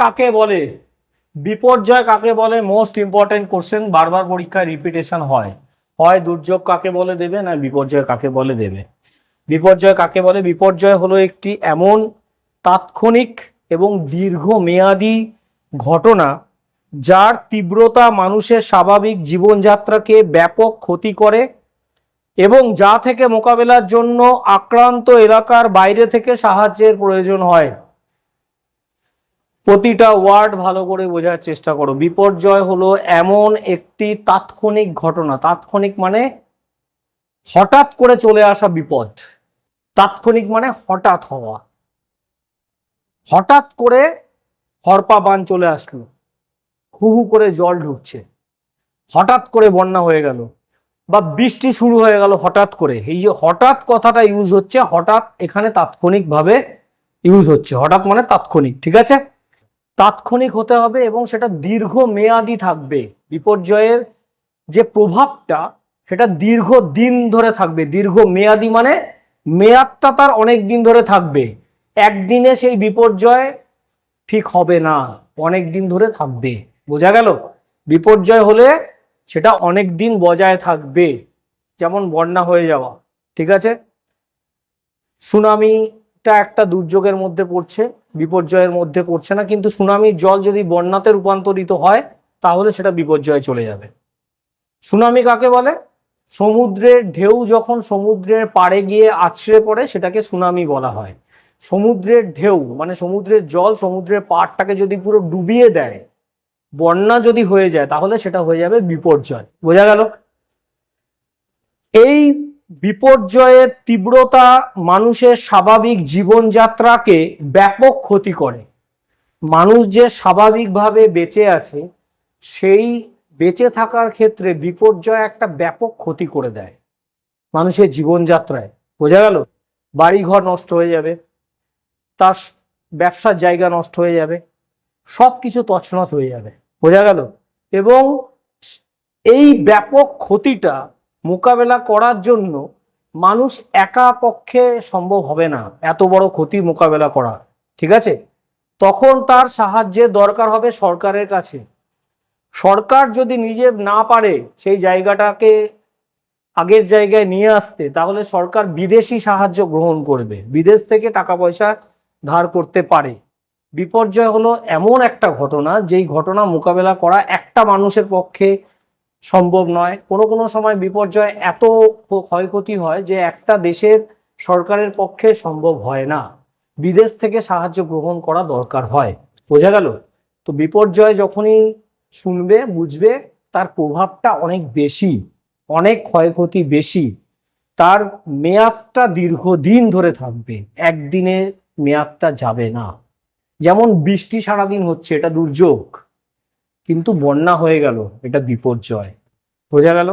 কাকে বলে? বিপর্যয় কাকে বলে? মোস্ট ইম্পর্টেন্ট কোশ্চেন বারবার পরীক্ষায় রিপিটেশন হয়। হয় দুর্যোগ কাকে বলে দেবে না বিপর্যয় কাকে বলে দেবে? বিপর্যয় কাকে বলে? বিপর্যয় হলো একটি এমন তাৎক্ষণিক এবং দীর্ঘমেয়াদী ঘটনা যার তীব্রতা মানুষের স্বাভাবিক জীবনযাত্রাকে ব্যাপক ক্ষতি করে এবং যা থেকে মোকাবেলার জন্য আক্রান্ত এলাকার বাইরে থেকে সাহায্যের প্রয়োজন হয়। প্রতিটা ওয়ার্ড ভালো করে বোঝার চেষ্টা করো। বিপর্যয় হলো এমন একটি তাৎক্ষণিক ঘটনা। তাৎক্ষণিক মানে হঠাৎ করে চলে আসা বিপদ। তাৎক্ষণিক মানে হঠাৎ হওয়া। হঠাৎ করে হরপা বান চলে আসলো। হু হু করে জল ঢুকছে। হঠাৎ করে বন্যা হয়ে গেল বা বৃষ্টি শুরু হয়ে গেল হঠাৎ করে। এই যে হঠাৎ কথাটা ইউজ হচ্ছে, হঠাৎ এখানে তাৎক্ষণিকভাবে ইউজ হচ্ছে। হঠাৎ মানে তাৎক্ষণিক, ঠিক আছে? তাৎক্ষণিক হতে হবে এবং সেটা দীর্ঘ মেয়াদি থাকবে। বিপর্যয়ের যে প্রভাবটা, সেটা দীর্ঘ দিন ধরে থাকবে। দীর্ঘ মেয়াদি মানে মেয়াদটা তার অনেক দিন ধরে থাকবে। একদিনে সেই বিপর্যয় ঠিক হবে না, অনেক দিন ধরে থাকবে। বোঝা গেল? বিপর্যয় হলে সেটা অনেক দিন বজায় থাকবে। যেমন বন্যা হয়ে যাওয়া, ঠিক আছে? সুনামিটা একটা দুর্যোগের মধ্যে পড়ছে, বিপর্যয়ের মধ্যে পড়ছে না, কিন্তু সুনামির জল যদি বন্যাতে রূপান্তরিত হয়, তাহলে সেটা বিপর্যয়ে চলে যাবে। সুনামি কাকে বলে? সমুদ্রের ঢেউ যখন সমুদ্রের পাড়ে গিয়ে আছড়ে পড়ে, সেটাকে সুনামি বলা হয়। সমুদ্রের ঢেউ মানে সমুদ্রের জল, সমুদ্রের পাড়টাকে যদি পুরো ডুবিয়ে দেয়, বন্যা যদি হয়ে যায়, তাহলে সেটা হয়ে যাবে বিপর্যয়। বোঝা গেল? এই বিপর্যয়ের তীব্রতা মানুষের স্বাভাবিক জীবনযাত্রাকে ব্যাপক ক্ষতি করে। মানুষ যে স্বাভাবিকভাবে বেঁচে আছে, সেই বেঁচে থাকার ক্ষেত্রে বিপর্যয় একটা ব্যাপক ক্ষতি করে দেয় মানুষের জীবনযাত্রায়। বোঝা গেল? বাড়িঘর নষ্ট হয়ে যাবে, তার ব্যবসার জায়গা নষ্ট হয়ে যাবে সব কিছু তছনছ হয়ে যাবে। বোঝা গেল? এবং এই ব্যাপক ক্ষতিটা মোকাবেলা করার জন্য মানুষ একা পক্ষে সম্ভব হবে না, এত বড় ক্ষতি মোকাবেলা করা, ঠিক আছে? তখন তার সাহায্যের দরকার হবে সরকারের কাছে। সরকার যদি নিজে না পারে সেই জায়গাটাকে আগের জায়গায় নিয়ে আসতে, তাহলে সরকার বিদেশি সাহায্য গ্রহণ করবে, বিদেশ থেকে টাকা পয়সা ধার করতে পারে। বিপর্যয় হলো এমন একটা ঘটনা, যেই ঘটনা মোকাবেলা করা একটা মানুষের পক্ষে সম্ভব নয়। কোনো কোনো সময় বিপর্যয় এত ক্ষয়ক্ষতি হয় যে একটা দেশের সরকারের পক্ষে সম্ভব হয় না। বিদেশ থেকে সাহায্য গ্রহণ করা দরকার হয়। বোঝা গেল? তো বিপর্যয় যখনই শুনবে, বুঝবে, তার প্রভাবটা অনেক বেশি, অনেক ক্ষয়ক্ষতি বেশি। তার মেয়াদটা দীর্ঘদিন ধরে থাকবে। একদিনে মেয়াদটা যাবে না। যেমন বৃষ্টি সারাদিন হচ্ছে, এটা দুর্যোগ। কিন্তু বন্যা হয়ে গেল এটা বিপর্যয়। বোঝা গেল?